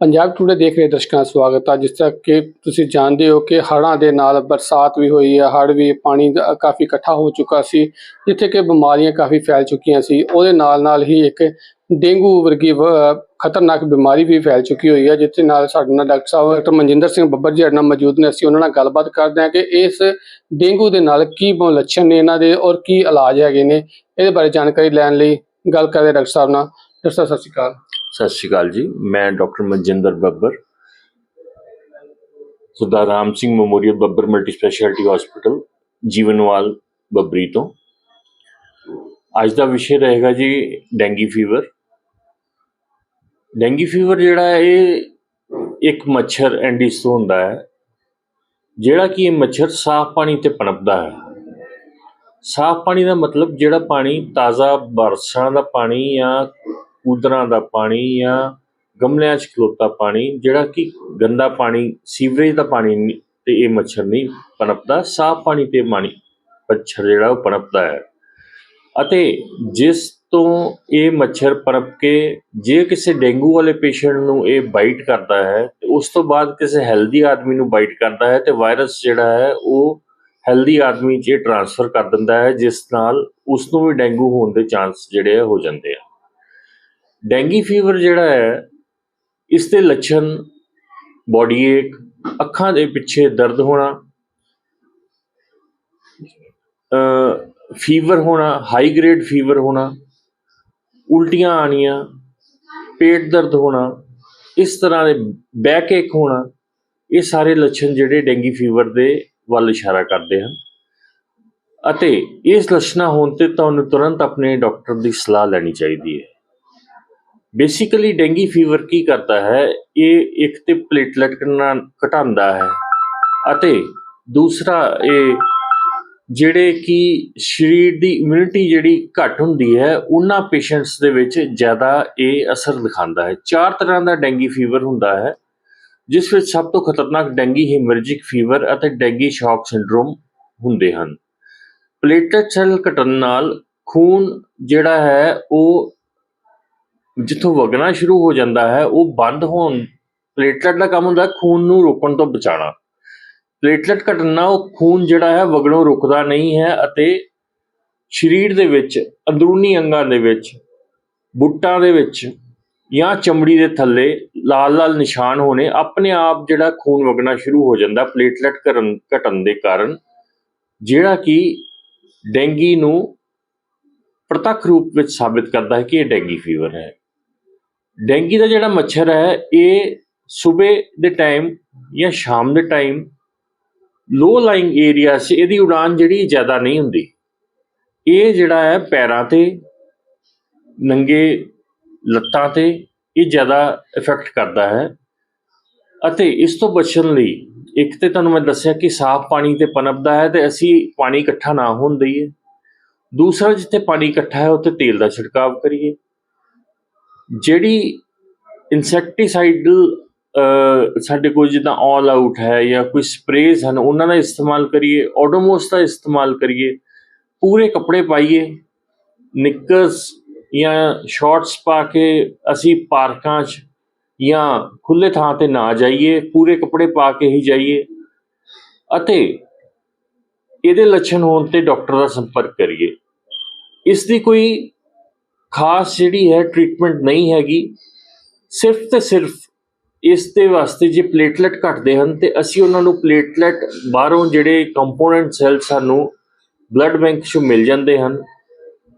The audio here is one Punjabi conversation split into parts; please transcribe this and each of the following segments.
ਪੰਜਾਬ ਟੂਡੇ ਦੇਖ ਰਹੇ ਦਰਸ਼ਕਾਂ ਦਾ ਸਵਾਗਤ ਹੈ ਜਿਸ ਤਰ੍ਹਾਂ ਕਿ ਤੁਸੀਂ ਜਾਣਦੇ ਹੋ ਕਿ ਹੜ੍ਹਾਂ ਦੇ ਨਾਲ ਬਰਸਾਤ ਵੀ ਹੋਈ ਹੈ ਹੜ੍ਹ ਵੀ ਪਾਣੀ ਕਾਫੀ ਇਕੱਠਾ ਹੋ ਚੁੱਕਾ ਸੀ, ਜਿੱਥੇ ਕਿ ਬਿਮਾਰੀਆਂ ਕਾਫੀ ਫੈਲ ਚੁੱਕੀਆਂ ਸੀ, ਉਹਦੇ ਨਾਲ ਨਾਲ ਹੀ ਇੱਕ ਡੇਂਗੂ ਵਰਗੀ ਖਤਰਨਾਕ ਬਿਮਾਰੀ ਵੀ ਫੈਲ ਚੁੱਕੀ ਹੋਈ ਹੈ ਜਿਸ ਦੇ ਨਾਲ ਸਾਡੇ ਨਾਲ ਡਾਕਟਰ ਸਾਹਿਬ ਡਾਕਟਰ ਮਨਜਿੰਦਰ ਸਿੰਘ ਬੱਬਰ ਜੀ ਸਾਡੇ ਨਾਲ ਮੌਜੂਦ ਨੇ, ਅਸੀਂ ਉਹਨਾਂ ਨਾਲ ਗੱਲਬਾਤ ਕਰਦੇ ਹਾਂ ਕਿ ਇਸ ਡੇਂਗੂ ਦੇ ਨਾਲ ਕੀ ਬ- ਲੱਛਣ ਨੇ ਇਹਨਾਂ ਦੇ ਔਰ ਕੀ ਇਲਾਜ ਹੈਗੇ ਨੇ, ਇਹਦੇ ਬਾਰੇ ਜਾਣਕਾਰੀ ਲੈਣ ਲਈ ਗੱਲ ਕਰਦੇ ਹਾਂ ਡਾਕਟਰ ਸਾਹਿਬ ਨਾਲ। ਡਾਕਟਰ ਸਾਹਿਬ, ਸਤਿ ਸ਼੍ਰੀ ਅਕਾਲ। ਸਤਿ ਸ਼੍ਰੀ ਅਕਾਲ ਜੀ, ਮੈਂ doctor Manjinder Babbar, Sardar Ram Singh memorial Babbar multi speciality hospital, Jeevanwal Babbri ਤੋਂ। ਅੱਜ ਦਾ ਵਿਸ਼ੇ ਰਹੇਗਾ ਜੀ ਡੈਂਗੀ ਫੀਵਰ। ਡੈਂਗੀ ਫੀਵਰ ਜਿਹੜਾ ਇਹ ਇੱਕ ਮੱਛਰ ਐਂਡੀਸ ਤੋਂ ਹੁੰਦਾ ਹੈ, ਜਿਹੜਾ ਕਿ ਇਹ ਮੱਛਰ ਸਾਫ਼ ਪਾਣੀ ਤੇ ਪਣਪਦਾ ਹੈ। ਸਾਫ਼ ਪਾਣੀ ਦਾ ਮਤਲਬ ਜਿਹੜਾ ਪਾਣੀ ਤਾਜ਼ਾ ਬਰਸਾਂ ਦਾ ਪਾਣੀ ਜਾਂ ਕੂਦਰਾਂ ਦਾ ਪਾਣੀ ਜਾਂ ਗਮਲਿਆਂ 'ਚ ਖਲੋਤਾ ਪਾਣੀ, ਜਿਹੜਾ ਕਿ ਗੰਦਾ ਪਾਣੀ, ਸੀਵਰੇਜ ਦਾ ਪਾਣੀ ਤੇ ਇਹ ਮੱਛਰ ਨਹੀਂ ਪਨਪਦਾ, ਸਾਫ਼ ਪਾਣੀ ਤੇ ਪਾਣੀ ਮੱਛਰ ਜਿਹੜਾ ਉਹ ਪਨਪਦਾ ਹੈ। ਅਤੇ ਜਿਸ ਤੋਂ ਇਹ ਮੱਛਰ ਪਨਪ ਕੇ ਜੇ ਕਿਸੇ ਡੇਂਗੂ ਵਾਲੇ ਪੇਸ਼ੈਂਟ ਨੂੰ ਇਹ ਬਾਈਟ ਕਰਦਾ ਹੈ, ਤੇ ਉਸ ਤੋਂ ਬਾਅਦ ਕਿਸੇ ਹੈਲਦੀ ਆਦਮੀ ਨੂੰ ਬਾਈਟ ਕਰਦਾ ਹੈ, ਤੇ ਵਾਇਰਸ ਜਿਹੜਾ ਹੈ ਉਹ ਹੈਲਦੀ ਆਦਮੀ 'ਚ ਟ੍ਰਾਂਸਫਰ ਕਰ ਦਿੰਦਾ ਹੈ, ਜਿਸ ਨਾਲ ਉਸ ਨੂੰ ਵੀ ਡੇਂਗੂ ਹੋਣ ਦੇ ਚਾਂਸ ਜਿਹੜੇ ਆ ਹੋ ਜਾਂਦੇ ਆ। ਡੈਂਗੀ ਫੀਵਰ ਜਿਹੜਾ ਹੈ, ਇਸ ਦੇ ਲੱਛਣ ਬੋਡੀ ਏਕ ਅੱਖਾਂ ਦੇ ਪਿੱਛੇ ਦਰਦ ਹੋਣਾ ਫੀਵਰ ਹੋਣਾ ਹਾਈ ਗ੍ਰੇਡ ਫੀਵਰ ਹੋਣਾ, ਉਲਟੀਆਂ ਆਣੀਆਂ ਪੇਟ ਦਰਦ ਹੋਣਾ, ਇਸ ਤਰ੍ਹਾਂ ਦੇ ਬੈਕ ਏਕ ਹੋਣਾ, ਇਹ ਸਾਰੇ ਲੱਛਣ ਜਿਹੜੇ ਡੈਂਗੀ ਫੀਵਰ ਦੇ ਵੱਲ ਇਸ਼ਾਰਾ ਕਰਦੇ ਹਨ। ਅਤੇ ਇਸ ਲੱਛਣਾਂ ਹੋਣ ਤੇ ਤੁਹਾਨੂੰ ਤੁਰੰਤ ਆਪਣੇ ਡਾਕਟਰ ਦੀ ਸਲਾਹ ਲੈਣੀ ਚਾਹੀਦੀ ਹੈ। ਬੇਸਿਕਲੀ ਡੈਂਗੀ ਫੀਵਰ ਕੀ ਕਰਦਾ ਹੈ? ਇਹ ਇੱਕ ਤੇ ਪਲੇਟਲੈਟ ਘਟਾਉਂਦਾ ਹੈ ਅਤੇ ਦੂਸਰਾ ਇਹ ਜਿਹੜੇ ਕਿ ਸਰੀਰ ਦੀ ਇਮਿਊਨਿਟੀ ਜਿਹੜੀ ਘੱਟ ਹੁੰਦੀ ਹੈ, ਉਹਨਾਂ ਪੇਸ਼ੈਂਟਸ ਦੇ ਵਿੱਚ ਜ਼ਿਆਦਾ ਇਹ ਅਸਰ ਦਿਖਾਉਂਦਾ ਹੈ। ਚਾਰ ਤਰ੍ਹਾਂ ਦਾ ਡੈਂਗੀ ਫੀਵਰ ਹੁੰਦਾ ਹੈ, ਜਿਸ ਵਿੱਚ ਸਭ ਤੋਂ ਖਤਰਨਾਕ ਡੈਂਗੀ ਹੀਮਰਜਿਕ ਫੀਵਰ ਅਤੇ ਡੈਂਗੀ ਸ਼ੌਕ ਸਿੰਡਰੋਮ ਹੁੰਦੇ ਹਨ। ਪਲੇਟਲੈਟ ਸੈੱਲ ਘਟਣ ਨਾਲ ਖੂਨ ਜਿਹੜਾ ਹੈ, ਉਹ ਜਿੱਥੋਂ ਵਗਣਾ ਸ਼ੁਰੂ ਹੋ ਜਾਂਦਾ ਹੈ, ਉਹ ਬੰਦ ਹੋਣ, ਪਲੇਟਲੈਟ ਦਾ ਕੰਮ ਹੁੰਦਾ ਖੂਨ ਨੂੰ ਰੋਕਣ ਤੋਂ ਬਚਾਉਣਾ। ਪਲੇਟਲੈਟ ਘਟਣ ਉਹ ਖੂਨ ਜਿਹੜਾ ਹੈ ਵਗਣੋਂ ਰੁਕਦਾ ਨਹੀਂ ਹੈ ਅਤੇ ਸਰੀਰ ਦੇ ਵਿੱਚ, ਅੰਦਰੂਨੀ ਅੰਗਾਂ ਦੇ ਵਿੱਚ, ਬੁੱਟਾਂ ਦੇ ਵਿੱਚ ਜਾਂ ਚਮੜੀ ਦੇ ਥੱਲੇ ਲਾਲ ਲਾਲ ਨਿਸ਼ਾਨ ਹੋਣੇ, ਆਪਣੇ ਆਪ ਜਿਹੜਾ ਖੂਨ ਵਗਣਾ ਸ਼ੁਰੂ ਹੋ ਜਾਂਦਾ ਪਲੇਟਲੈਟ ਘਟਣ ਘਟਣ ਦੇ ਕਾਰਨ, ਜਿਹੜਾ ਕਿ ਡੈਂਗੀ ਨੂੰ ਪ੍ਰਤੱਖ ਰੂਪ ਵਿੱਚ ਸਾਬਿਤ ਕਰਦਾ ਹੈ ਕਿ ਇਹ ਡੈਂਗੀ ਫੀਵਰ ਹੈ। ਡੈਂਗੀ ਦਾ ਜਿਹੜਾ ਮੱਛਰ ਹੈ, ਇਹ ਸਵੇਰ ਦੇ ਟਾਈਮ ਜਾਂ ਸ਼ਾਮ ਦੇ ਟਾਈਮ ਲੋ ਲਾਈਂਗ ਏਰੀਆ 'ਚ ਇਹਦੀ ਉਡਾਨ ਜਿਹੜੀ ਜ਼ਿਆਦਾ ਨਹੀਂ ਹੁੰਦੀ। ਇਹ ਜਿਹੜਾ ਹੈ ਪੈਰਾਂ ਤੇ, ਨੰਗੇ ਲੱਤਾਂ ਤੇ ਇਹ ਜ਼ਿਆਦਾ ਇਫੈਕਟ ਕਰਦਾ ਹੈ। ਅਤੇ ਇਸ ਤੋਂ ਬਚਣ ਲਈ ਇੱਕ ਤੇ ਤੁਹਾਨੂੰ ਮੈਂ ਦੱਸਿਆ ਕਿ ਸਾਫ਼ ਪਾਣੀ ਤੇ ਪਨਪਦਾ ਹੈ ਤੇ ਅਸੀਂ ਪਾਣੀ ਇਕੱਠਾ ਨਾ ਹੋਣ ਦਈਏ। ਦੂਸਰਾ, ਜਿੱਥੇ ਪਾਣੀ ਇਕੱਠਾ ਹੈ, ਉੱਥੇ ਤੇਲ ਦਾ ਛਿੜਕਾਵ ਕਰੀਏ। ਜਿਹੜੀ ਇਨਸੈਕਟੀਸਾਈਡ ਸਾਡੇ ਕੋਲ ਜਿੱਦਾਂ ਆਲ ਆਊਟ ਹੈ ਜਾਂ ਕੋਈ ਸਪਰੇਜ਼ ਹਨ, ਉਹਨਾਂ ਦਾ ਇਸਤੇਮਾਲ ਕਰੀਏ ਓਡੋਮੋਸ ਦਾ ਇਸਤੇਮਾਲ ਕਰੀਏ, ਪੂਰੇ ਕੱਪੜੇ ਪਾਈਏ ਨਿੱਕਰਸ ਜਾਂ ਸ਼ਾਰਟਸ ਪਾ ਕੇ ਅਸੀਂ ਪਾਰਕਾਂ 'ਚ ਜਾਂ ਖੁੱਲੇ ਥਾਂ ਤੇ ਨਾ ਜਾਈਏ, ਪੂਰੇ ਕੱਪੜੇ ਪਾ ਕੇ ਹੀ ਜਾਈਏ, ਅਤੇ ਇਹਦੇ ਲੱਛਣ ਹੋਣ ਤੇ ਡਾਕਟਰ ਦਾ ਸੰਪਰਕ ਕਰੀਏ। ਇਸ ਦੀ ਕੋਈ ਖਾਸ ਜਿਹੜੀ ਹੈ ਟ੍ਰੀਟਮੈਂਟ ਨਹੀਂ ਹੈਗੀ, ਸਿਰਫ ਤੇ ਸਿਰਫ ਇਸ ਦੇ ਵਾਸਤੇ ਜੇ ਪਲੇਟਲੈਟ ਘਟਦੇ ਹਨ ਤੇ ਅਸੀਂ ਉਹਨਾਂ ਨੂੰ ਪਲੇਟਲੈਟ ਬਾਹਰੋਂ ਜਿਹੜੇ ਕੰਪੋਨੈਂਟ ਸੈੱਲ ਸਾਨੂੰ ਬਲੱਡ ਬੈਂਕ 'ਚੋਂ ਮਿਲ ਜਾਂਦੇ ਹਨ।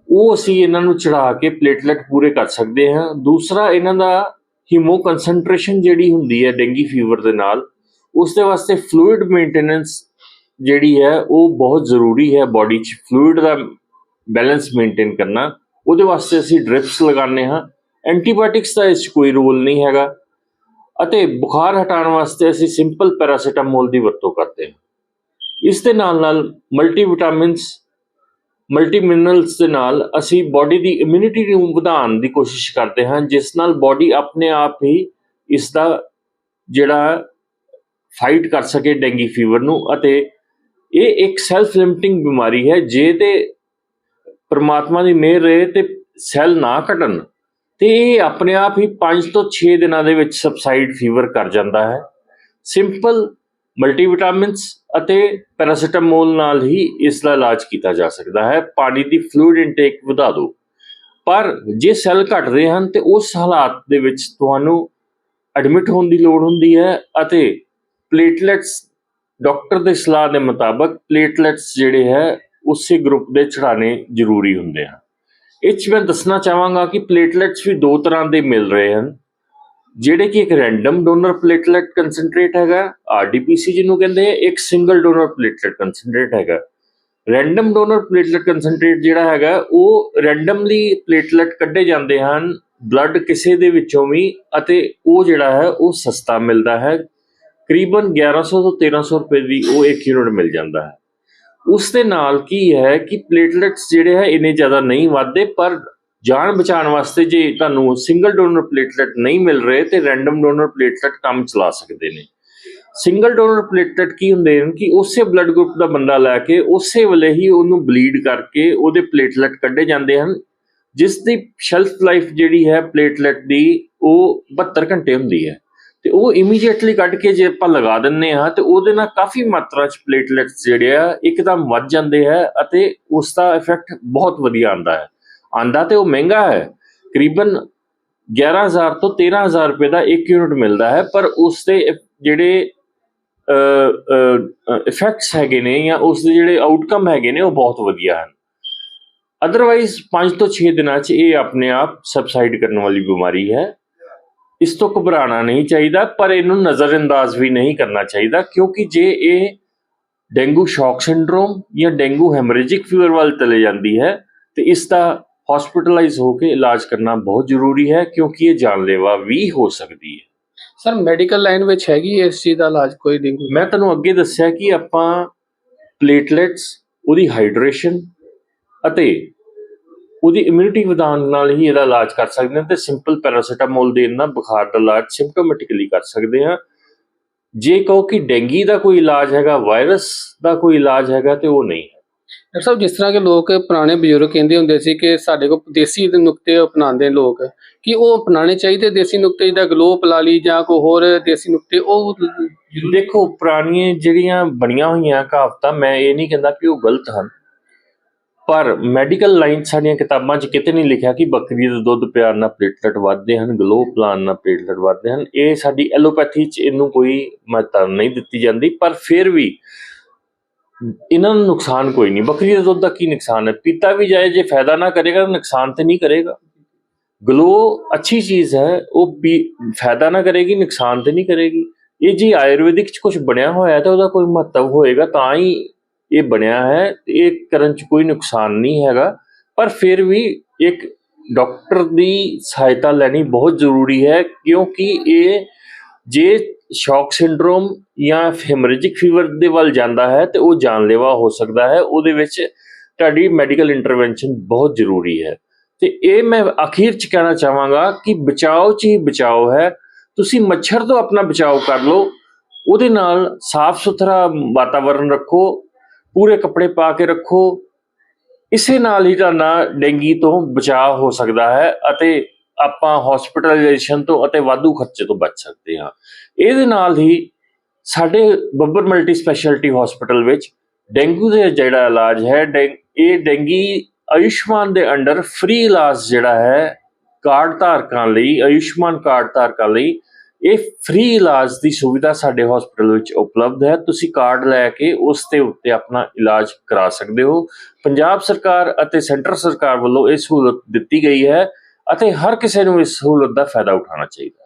ਉਹ ਅਸੀਂ ਇਹਨਾਂ ਨੂੰ ਚੜਾ ਕੇ ਪਲੇਟਲੈਟ ਪੂਰੇ ਕਰ ਸਕਦੇ ਹਾਂ। ਦੂਸਰਾ, ਇਹਨਾਂ ਦਾ ਹੀਮੋ ਕਨਸੈਂਟ੍ਰੇਸ਼ਨ ਜਿਹੜੀ ਹੁੰਦੀ ਹੈ ਡੈਂਗੀ ਫੀਵਰ ਦੇ ਨਾਲ, ਉਸ ਦੇ ਵਾਸਤੇ ਫਲੂਇਡ ਮੇਨਟੇਨੈਂਸ ਜਿਹੜੀ ਹੈ ਉਹ ਬਹੁਤ ਜ਼ਰੂਰੀ ਹੈ ਬਾਡੀ 'ਚ। ਫਲੂਇਡ ਦਾ ਬੈਲੈਂਸ ਮੇਨਟੇਨ ਕਰਨਾ। ਉਹਦੇ ਵਾਸਤੇ ਅਸੀਂ ਡ੍ਰਿਪਸ ਲਗਾਉਂਦੇ ਹਾਂ। ਐਂਟੀਬਾਇਓਟਿਕਸ ਦਾ ਇਸ 'ਚ ਕੋਈ ਰੋਲ ਨਹੀਂ ਹੈਗਾ। ਅਤੇ ਬੁਖਾਰ ਹਟਾਉਣ ਵਾਸਤੇ ਅਸੀਂ ਸਿੰਪਲ ਪੈਰਾਸੀਟਾਮੋਲ ਦੀ ਵਰਤੋਂ ਕਰਦੇ ਹਾਂ। ਇਸ ਦੇ ਨਾਲ ਨਾਲ ਮਲਟੀਵਿਟਾਮਿਨਸ ਮਲਟੀ ਮਿਨਰਲਸ ਦੇ ਨਾਲ ਅਸੀਂ ਬਾਡੀ ਦੀ ਇਮਿਊਨਿਟੀ ਨੂੰ ਵਧਾਉਣ ਦੀ ਕੋਸ਼ਿਸ਼ ਕਰਦੇ ਹਾਂ, ਜਿਸ ਨਾਲ ਬਾਡੀ ਆਪਣੇ ਆਪ ਹੀ ਇਸ ਦਾ ਜਿਹੜਾ ਫਾਈਟ ਕਰ ਸਕੇ ਡੈਂਗੀ ਫੀਵਰ ਨੂੰ। ਅਤੇ ਇਹ ਇੱਕ ਸੈਲਫ ਲਿਮਟਿੰਗ ਬਿਮਾਰੀ ਹੈ ਜੇ ਤੇ ਪ੍ਰਮਾਤਮਾ ਦੀ ਮਿਹਰ ਰਹੇ ਤੇ ਸੈੱਲ ਨਾ ਘਟਣ, ਤੇ ਇਹ ਆਪਣੇ ਆਪ ਹੀ 5 ਤੋਂ 6 ਦਿਨਾਂ ਦੇ ਵਿੱਚ ਸਬਸਾਈਡ ਫੀਵਰ ਕਰ ਜਾਂਦਾ ਹੈ। ਸਿੰਪਲ ਮਲਟੀਵਿਟਾਮਿਨਸ ਅਤੇ ਪੈਰਾਸੀਟਾਮੋਲ ਨਾਲ ਹੀ ਇਸ ਦਾ ਇਲਾਜ ਕੀਤਾ ਜਾ ਸਕਦਾ ਹੈ। ਪਾਣੀ ਦੀ ਫਲੂਇਡ ਇਨਟੇਕ ਵਧਾ ਦਿਓ। ਪਰ ਜੇ ਸੈੱਲ ਘਟਦੇ ਹਨ, ਤੇ ਉਸ ਹਾਲਾਤ ਦੇ ਵਿੱਚ ਤੁਹਾਨੂੰ ਐਡਮਿਟ ਹੋਣ ਦੀ ਲੋੜ ਹੁੰਦੀ ਹੈ ਅਤੇ ਪਲੇਟਲੈਟਸ ਡਾਕਟਰ ਦੇ ਸਲਾਹ ਦੇ ਮੁਤਾਬਕ ਪਲੇਟਲੈਟਸ ਜਿਹੜੇ ਹੈ ਉਸੇ ਗਰੁੱਪ ਦੇ ਚੜਾਣੇ ਜ਼ਰੂਰੀ ਹੁੰਦੇ ਹਨ। ਇਹ 'ਚ ਮੈਂ ਦੱਸਣਾ ਚਾਹਾਂਗਾ ਕਿ ਪਲੇਟਲੈਟਸ ਵੀ ਦੋ ਤਰ੍ਹਾਂ ਦੇ ਮਿਲ ਰਹੇ ਹਨ। ਜਿਹੜੇ ਕਿ ਇੱਕ ਰੈਂਡਮ ਡੋਨਰ ਪਲੇਟਲੈਟ ਕਨਸੈਂਟਰੇਟ ਹੈਗਾ ਆਰਡੀਪੀਸੀ ਜਿਹਨੂੰ ਕਹਿੰਦੇ ਆ, ਇੱਕ ਸਿੰਗਲ ਡੋਨਰ ਪਲੇਟਲੈਟ ਕਨਸੈਂਟਰੇਟ ਹੈਗਾ। ਰੈਂਡਮ ਡੋਨਰ ਪਲੇਟਲੈਟ ਕਨਸੈਂਟਰੇਟ ਜਿਹੜਾ ਹੈਗਾ, ਉਹ ਰੈਂਡਮਲੀ ਪਲੇਟਲੈਟ ਕੱਢੇ ਜਾਂਦੇ ਹਨ ਬਲੱਡ ਕਿਸੇ ਦੇ ਵਿੱਚੋਂ ਵੀ, ਅਤੇ ਉਹ ਜਿਹੜਾ ਹੈ, ਉਹ ਸਸਤਾ ਮਿਲਦਾ ਹੈ। ਕਰੀਬਨ 1100 ਤੋਂ 1300 ਰੁਪਏ ਦੀ ਉਹ ਇੱਕ ਯੂਨਿਟ ਮਿਲ ਜਾਂਦਾ ਹੈ। ਉਸ ਦੇ ਨਾਲ ਕੀ ਹੈ ਕਿ ਪਲੇਟਲੈਟਸ ਜਿਹੜੇ ਹੈ ਇੰਨੇ ਜ਼ਿਆਦਾ ਨਹੀਂ ਵੱਧਦੇ, ਪਰ ਜਾਨ ਬਚਾਉਣ ਵਾਸਤੇ ਜੇ ਤੁਹਾਨੂੰ ਸਿੰਗਲ ਡੋਨਰ ਪਲੇਟਲੈਟ ਨਹੀਂ ਮਿਲ ਰਹੇ, ਤੇ ਰੈਂਡਮ ਡੋਨਰ ਪਲੇਟਲੈਟ ਕੰਮ ਚਲਾ ਸਕਦੇ ਨੇ। ਸਿੰਗਲ ਡੋਨਰ ਪਲੇਟਲੈਟ ਕੀ ਹੁੰਦੇ ਹਨ ਕਿ ਉਸੇ ਬਲੱਡ ਗਰੁੱਪ ਦਾ ਬੰਦਾ ਲੈ ਕੇ ਉਸੇ ਵੇਲੇ ਹੀ ਉਹਨੂੰ ਬਲੀਡ ਕਰਕੇ ਉਹਦੇ ਪਲੇਟਲੈਟ ਕੱਢੇ ਜਾਂਦੇ ਹਨ, ਜਿਸ ਦੀ ਸ਼ੈਲਫ ਲਾਈਫ ਜਿਹੜੀ ਹੈ ਪਲੇਟਲੈਟ ਦੀ ਉਹ 72 ਘੰਟੇ ਹੁੰਦੀ ਹੈ। ਤੇ ਉਹ ਇਮੀਡੀਏਟਲੀ ਕੱਢ ਕੇ ਜੇ ਆਪਾਂ ਲਗਾ ਦਿੰਨੇ ਆ ਤੇ ਉਹਦੇ ਨਾਲ ਕਾਫੀ ਮਾਤਰਾ ਚ ਪਲੇਟਲੈਟਸ ਜਿਹੜੇ ਆ, ਇੱਕਦਮ ਵੱਧ ਜਾਂਦੇ ਹੈ ਅਤੇ ਉਸ ਦਾ ਇਫੈਕਟ ਬਹੁਤ ਵਧੀਆ ਆਂਦਾ ਹੈ। ਆਂਦਾ ਤੇ ਉਹ ਮਹਿੰਗਾ ਹੈ। ਕਰੀਬਨ 11000 ਤੋਂ 13000 ਰੁਪਏ ਦਾ ਇੱਕ ਯੂਨਿਟ ਮਿਲਦਾ ਹੈ, ਪਰ ਉਸ ਦੇ ਜਿਹੜੇ ਇਫੈਕਟਸ ਹੈਗੇ ਨੇ ਜਾਂ ਉਸ ਦੇ ਜਿਹੜੇ ਆਊਟਕਮ ਹੈਗੇ ਨੇ, ਉਹ ਬਹੁਤ ਵਧੀਆ ਹਨ। ਅਦਰਵਾਈਜ਼ 5 ਤੋਂ 6 ਦਿਨਾਂ 'ਚ ਇਹ ਆਪਣੇ ਆਪ ਸਬਸਾਈਡ ਕਰਨ ਵਾਲੀ ਬਿਮਾਰੀ ਹੈ। ਇਸ ਤੋਂ ਘਬਰਾਉਣਾ ਨਹੀਂ ਚਾਹੀਦਾ ਪਰ ਇਹਨੂੰ ਨਜ਼ਰਅੰਦਾਜ਼ ਵੀ ਨਹੀਂ ਕਰਨਾ ਚਾਹੀਦਾ ਕਿਉਂਕਿ ਜੇ ਇਹ ਡੇਂਗੂ ਸ਼ੌਕ ਸਿੰਡਰੋਮ ਜਾਂ ਡੇਂਗੂ ਹੈਮਰੇਜਿਕ ਫੀਵਰ ਵੱਲ ਚਲੇ ਜਾਂਦੀ ਹੈ ਤੇ ਇਸ ਦਾ ਹਸਪੀਟਲਾਈਜ਼ ਹੋ ਕੇ ਇਲਾਜ ਕਰਨਾ ਬਹੁਤ ਜ਼ਰੂਰੀ ਹੈ ਕਿਉਂਕਿ ਇਹ ਜਾਨਲੇਵਾ ਵੀ ਹੋ ਸਕਦੀ ਹੈ। ਸਰ ਮੈਡੀਕਲ ਲਾਈਨ ਵਿੱਚ ਹੈਗੀ ਇਸ ਚੀਜ਼ ਦਾ ਇਲਾਜ ਕੋਈ ਡੇਂਗੂ ਮੈਂ ਤੁਹਾਨੂੰ ਅੱਗੇ ਦੱਸਿਆ ਕਿ ਆਪਾਂ ਪਲੇਟਲੈਟਸ ਉਹਦੀ ਹਾਈਡਰੇਸ਼ਨ ਅਤੇ ਉਹਦੀ ਇਮਿਊਨਿਟੀ ਵਧਾਉਣ ਨਾਲ ਹੀ ਇਹਦਾ ਇਲਾਜ ਕਰ ਸਕਦੇ ਹਾਂ ਤੇ ਸਿੰਪਲ ਪੈਰਾਸੀਟਾਮੋਲ ਦੇਣ ਨਾਲ ਬੁਖਾਰ ਦਾ ਇਲਾਜ ਸਿੰਪਟੋਮੈਟਿਕਲੀ ਕਰ ਸਕਦੇ ਹਾਂ। ਜੇ ਕਹੋ ਕਿ ਡੈਂਗੀ ਦਾ ਕੋਈ ਇਲਾਜ ਹੈਗਾ ਵਾਇਰਸ ਦਾ ਕੋਈ ਇਲਾਜ ਹੈਗਾ ਤੇ ਉਹ ਨਹੀਂ ਹੈ। ਡਾਕਟਰ ਸਾਹਿਬ ਜਿਸ ਤਰ੍ਹਾਂ ਕਿ ਲੋਕ ਪੁਰਾਣੇ ਬਜ਼ੁਰਗ ਕਹਿੰਦੇ ਹੁੰਦੇ ਸੀ ਕਿ ਸਾਡੇ ਕੋਲ ਦੇਸੀ ਦੇ ਨੁਕਤੇ ਅਪਣਾਉਂਦੇ ਲੋਕ ਕਿ ਉਹ ਅਪਣਾਉਣੇ ਚਾਹੀਦੇ ਦੇਸੀ ਨੁਕਤੇ ਜਿੱਦਾਂ ਗਲੋ ਪਲਾ ਲਈ ਜਾਂ ਕੋਈ ਹੋਰ ਦੇਸੀ ਨੁਕਤੇ ਉਹ ਦੇਖੋ ਪੁਰਾਣੀਆਂ ਜਿਹੜੀਆਂ ਬਣੀਆਂ ਹੋਈਆਂ ਕਹਾਵਤਾਂ ਮੈਂ ਇਹ ਨਹੀਂ ਕਹਿੰਦਾ ਕਿ ਉਹ ਗਲਤ ਹਨ। ਪਰ ਮੈਡੀਕਲ ਲਾਈਨ ਸਾਡੀਆਂ ਕਿਤਾਬਾਂ 'ਚ ਕਿਤੇ ਨਹੀਂ ਲਿਖਿਆ ਕਿ ਬੱਕਰੀ ਦਾ ਦੁੱਧ ਪਿਆਰ ਨਾਲ ਪਲੇਟਲੈਟ ਵੱਧਦੇ ਹਨ ਗਲੋ ਪਲਾਨ ਨਾਲ ਪਲੇਟਲੈਟ ਵੱਧਦੇ ਹਨ। ਇਹ ਸਾਡੀ ਐਲੋਪੈਥੀ 'ਚ ਇਹਨੂੰ ਕੋਈ ਮਹੱਤਤਾ ਨਹੀਂ ਦਿੱਤੀ ਜਾਂਦੀ, ਪਰ ਫਿਰ ਵੀ ਇਹਨਾਂ ਨੂੰ ਨੁਕਸਾਨ ਕੋਈ ਨਹੀਂ। ਬੱਕਰੀ ਦੇ ਦੁੱਧ ਦਾ ਕੀ ਨੁਕਸਾਨ ਹੈ? ਪੀਤਾ ਵੀ ਜਾਏ, ਜੇ ਫਾਇਦਾ ਨਾ ਕਰੇਗਾ ਨੁਕਸਾਨ ਤੇ ਨਹੀਂ ਕਰੇਗਾ। ਗਲੋ ਅੱਛੀ ਚੀਜ਼ ਹੈ, ਉਹ ਵੀ ਫਾਇਦਾ ਨਾ ਕਰੇਗੀ, ਨੁਕਸਾਨ ਤੇ ਨਹੀਂ ਕਰੇਗੀ। ਇਹ ਜੀ ਆਯੁਰਵੈਦਿਕ ਚ ਕੁਝ ਬਣਿਆ ਹੋਇਆ ਤਾਂ ਉਹਦਾ ਕੋਈ ਮਹੱਤਵ ਹੋਏਗਾ, ਤਾਂ ਹੀ ਇਹ ਬਣਿਆ ਹੈ, ਤੇ ਇਹ ਕਰਨ ਚ ਕੋਈ ਨੁਕਸਾਨ ਨਹੀਂ ਹੈਗਾ। ਪਰ ਫਿਰ ਵੀ ਇੱਕ ਡਾਕਟਰ ਦੀ ਸਹਾਇਤਾ ਲੈਣੀ ਬਹੁਤ ਜ਼ਰੂਰੀ ਹੈ, ਕਿਉਂਕਿ ਇਹ ਜੇ ਸ਼ੌਕ ਸਿੰਡਰੋਮ ਜਾਂ ਹੈਮਰੇਜਿਕ ਫੀਵਰ ਦੇ ਵੱਲ ਜਾਂਦਾ ਹੈ, ਤੇ ਉਹ ਜਾਨਲੇਵਾ ਹੋ ਸਕਦਾ ਹੈ। ਉਹਦੇ ਵਿੱਚ ਤੁਹਾਡੀ ਮੈਡੀਕਲ ਇੰਟਰਵੈਂਸ਼ਨ ਬਹੁਤ ਜ਼ਰੂਰੀ ਹੈ। ਤੇ ਇਹ ਮੈਂ ਅਖੀਰ ਚ ਕਹਿਣਾ ਚਾਹਾਂਗਾ ਕਿ ਬਚਾਓ ਚ ਹੀ ਬਚਾਓ ਹੈ। ਤੁਸੀਂ ਮੱਛਰ ਤੋਂ ਆਪਣਾ ਬਚਾਓ ਕਰ ਲਓ, ਉਹਦੇ ਨਾਲ ਸਾਫ਼ ਸੁਥਰਾ ਵਾਤਾਵਰਣ ਰੱਖੋ ਪੂਰੇ ਕੱਪੜੇ ਪਾ ਕੇ ਰੱਖੋ। ਇਸੇ ਨਾਲ ਹੀ ਤੁਹਾਡਾ ਡੈਂਗੀ ਤੋਂ ਬਚਾਅ ਹੋ ਸਕਦਾ ਹੈ ਅਤੇ ਆਪਾਂ ਹਸਪੀਟਲਾਈਜੇਸ਼ਨ ਤੋਂ ਅਤੇ ਵਾਧੂ ਖਰਚੇ ਤੋਂ ਬਚ ਸਕਦੇ ਹਾਂ। ਇਹਦੇ ਨਾਲ ਹੀ ਸਾਡੇ ਬੱਬਰ ਮਲਟੀ ਸਪੈਸ਼ਲਿਟੀ ਹਸਪੀਟਲ ਵਿੱਚ ਡੇਂਗੂ ਦੇ ਜਿਹੜਾ ਇਲਾਜ ਹੈ, ਡੈਂ- ਇਹ ਡੈਂਗੀ ਆਯੁਸ਼ਮਾਨ ਦੇ ਅੰਡਰ ਫ੍ਰੀ ਇਲਾਜ ਜਿਹੜਾ ਹੈ ਕਾਰਡ ਧਾਰਕਾਂ ਲਈ, ਆਯੁਸ਼ਮਾਨ ਕਾਰਡ ਧਾਰਕਾਂ ਲਈ ਇਹ ਫ੍ਰੀ ਇਲਾਜ ਦੀ ਸੁਵਿਧਾ ਸਾਡੇ ਹਸਪੀਟਲ ਵਿੱਚ ਉਪਲਬਧ ਹੈ। ਤੁਸੀਂ ਕਾਰਡ ਲੈ ਕੇ ਉਸ ਦੇ ਉੱਤੇ ਆਪਣਾ ਇਲਾਜ ਕਰਾ ਸਕਦੇ ਹੋ। ਪੰਜਾਬ ਸਰਕਾਰ ਅਤੇ ਸੈਂਟਰ ਸਰਕਾਰ ਵੱਲੋਂ ਇਹ ਸਹੂਲਤ ਦਿੱਤੀ ਗਈ ਹੈ ਅਤੇ ਹਰ ਕਿਸੇ ਨੂੰ ਇਸ ਸਹੂਲਤ ਦਾ ਫਾਇਦਾ ਉਠਾਉਣਾ ਚਾਹੀਦਾ ਹੈ।